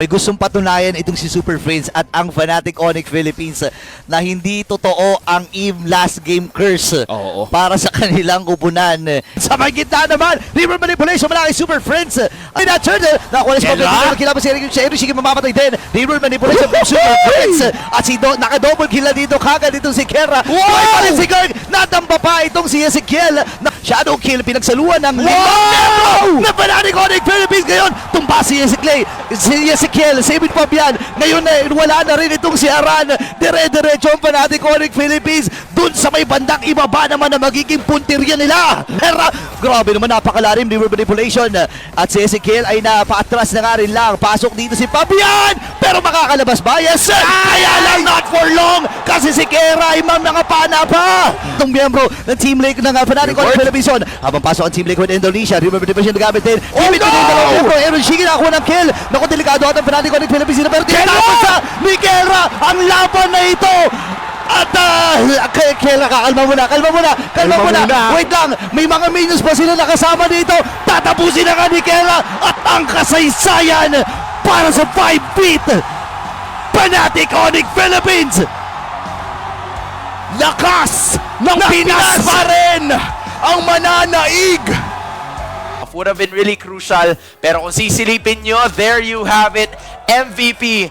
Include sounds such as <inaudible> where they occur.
May gustong patunayan itong si Super Friends at ang Fanatic Onyx Philippines na hindi totoo ang EVE last game curse Oo. para sa <laughs> kanilang upunan. Sa may gitna naman, River Manipulation mula kay Super Friends. Ay na turn, nakuha na si Kela? Pablo, kilabas si Eric Shero, sige mamamatay din. River Manipulation from Super <laughs> Friends. At si Do, naka-double kill na dito kagad itong si Kera. Wow! Buhay pa rin si Gerg, nadamba pa itong si Ezekiel. Na shadow kill, pinagsaluan ng limang Wow! na Fanatic Onyx Philippines ngayon. Tumba si Ezekiel, si Ezekiel, saving pa yan. Ngayon na wala na rin itong si Aran. Dire-diretso ang Fanatic Onyx Philippines. Dun sa may bandang ibaba naman na magiging puntirya nila. Pero grabe naman napakalarim ni manipulation. At si Ezekiel ay napaatras na nga rin lang. Pasok dito si Fabian. Pero makakalabas ba? Yes! Kaya lang not for long. Si Kera ay mam nakapana pa. Itong miyembro ng Team Lake ng uh, Fanatic Onyx Report. Philippines. Habang pasok ang Team Lake with Indonesia. River Division nagamit din. Oh, Ibig no! din dalawang miyembro. Aaron Shiki nakakuha ng kill. Naku, delikado at ang Fanatic Onyx Philippines. Pero tinatapos sa Miguelra ang laban na ito. At uh, K- Kela, kalma muna, kalma muna, kalma, Kalma muna. muna. Wait lang, may mga minions pa sila nakasama dito. Tatapusin na nga ni Kela at ang kasaysayan para sa 5 feet. Fanatic Onyx Philippines. Lakas ng Pinas pa rin ang mananaig. would have been really crucial. Pero kung sisilipin nyo, there you have it. MVP